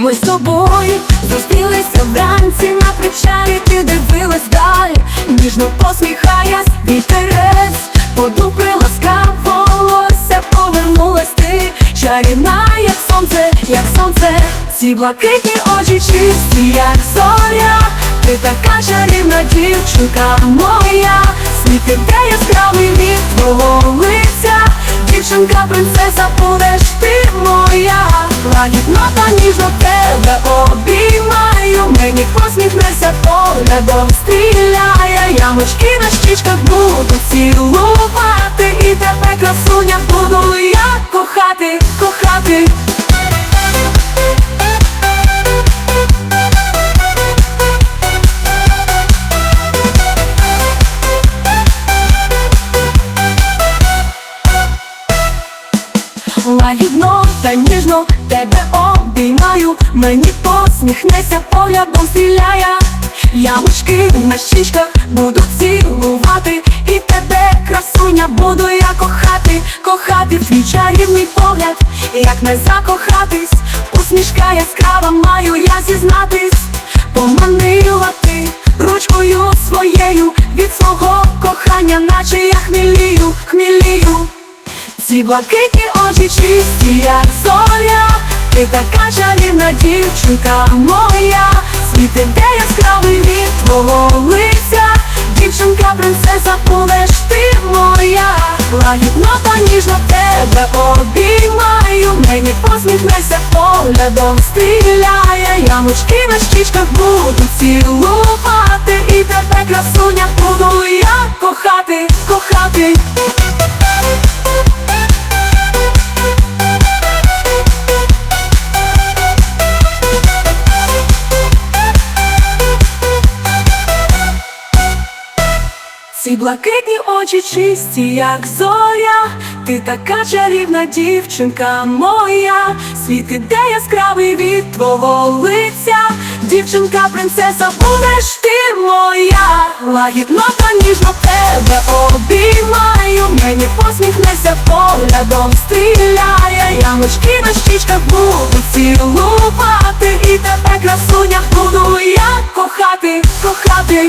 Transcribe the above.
Ми з тобою зустрілися вранці на причалі, ти дивилась далі, ніжно посміхаясь, вітерець, подув приласкав волосся, повернулась ти, чарівна, як сонце, як сонце, ці блакитні очі чисті, як зоря, ти така чарівна дівчинка моя, світ іде яскравий від твого лиця, дівчинка, лагідно та ніжно тебе обіймаю, мені посміхнеться поглядом стріляє, ямочки на щічках буду цілувати, і тебе красуня буду я кохати, кохати. Лагідно та ніжно тебе обіймаю, мені посміхнеться, поглядом стріляє, ямочки на щічках буду цілувати, і тебе, красуня, буду я кохати, кохати твій чарівний погляд, як не закохатись, усмішка яскрава маю я зізнатись, поманила ти ручкою своєю від свого кохання, наче. Ці блакитні очі чисті, як зоря. Ти така чарівна дівчинка моя. Світ іде яскравий від твого лиця. Дівчинка, принцеса, будеш ти моя. Лагідно та ніжно тебе обіймаю. Мені посміхнеться поглядом стріляє Ямочки на щічках буду цілувати. І тебе, красуня, буду я кохати, кохати Ці блакитні очі чисті, як зоря, ти така чарівна дівчинка моя, світ іде яскравий від твого лиця, дівчинка, принцеса, будеш ти моя, лагідно та ніжно тебе обіймаю, мені посміхнеся, поглядом стріляє, ямочки на щічках буду цілувати, і тебе красуня буду я кохати, кохати.